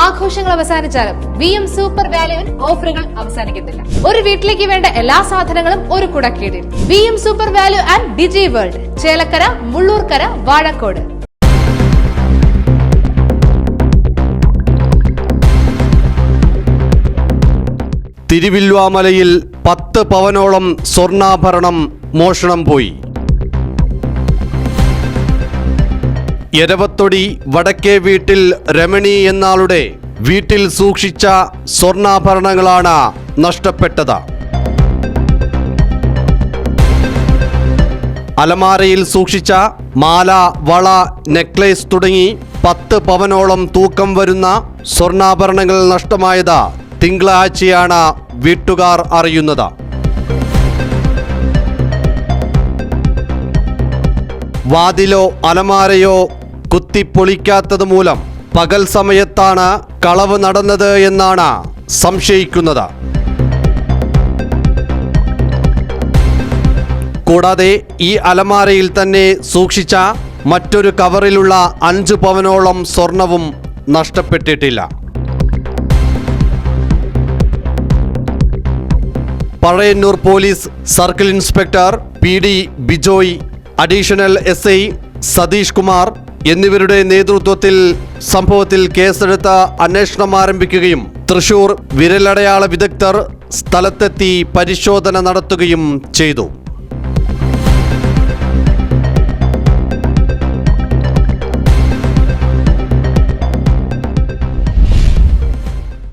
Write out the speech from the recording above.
ആഘോഷങ്ങൾ അവസാനിച്ചാലും V M super വാല്യുവിൽ ഓഫറുകൾ അവസാനിക്കുന്നില്ല ഒരു വീട്ടിലേക്ക് വേണ്ട എല്ലാ സാധനങ്ങളും ഒരു കുടക്കീടിൽ V M super value and digi world Chelakkara Mullurkara Vazhakkode. തിരുവില്വാമലയിൽ പത്ത് പവനോളം സ്വർണാഭരണം മോഷണം പോയി. എരവത്തൊടി വടക്കേ വീട്ടിൽ രമണി എന്നാളുടെ വീട്ടിൽ സൂക്ഷിച്ച സ്വർണാഭരണങ്ങളാണ് നഷ്ടപ്പെട്ടത്. അലമാരയിൽ സൂക്ഷിച്ച മാല വള നെക്ലേസ് തുടങ്ങി പത്ത് പവനോളം തൂക്കം വരുന്ന സ്വർണാഭരണങ്ങൾ നഷ്ടമായത് തിങ്കളാഴ്ചയാണ് വീട്ടുകാർ അറിയുന്നത്. വാതിലോ അലമാരയോ കുത്തിപ്പൊളിക്കാത്തത് മൂലം പകൽ സമയത്താണ് കളവ് നടന്നത് എന്നാണ് സംശയിക്കുന്നത്. കൂടാതെ ഈ അലമാരയിൽ തന്നെ സൂക്ഷിച്ച മറ്റൊരു കവറിലുള്ള അഞ്ച് പവനോളം സ്വർണവും നഷ്ടപ്പെട്ടിട്ടില്ല. Pazhayannur police circle inspector P D Bijoy additional S I Satheesh Kumar എന്നിവരുടെ നേതൃത്വത്തിൽ സംഭവത്തിൽ കേസെടുത്ത അന്വേഷണം ആരംഭിക്കുകയും തൃശൂർ വിരലടയാള വിദഗ്ധർ സ്ഥലത്തെത്തി പരിശോധന നടത്തുകയും ചെയ്തു.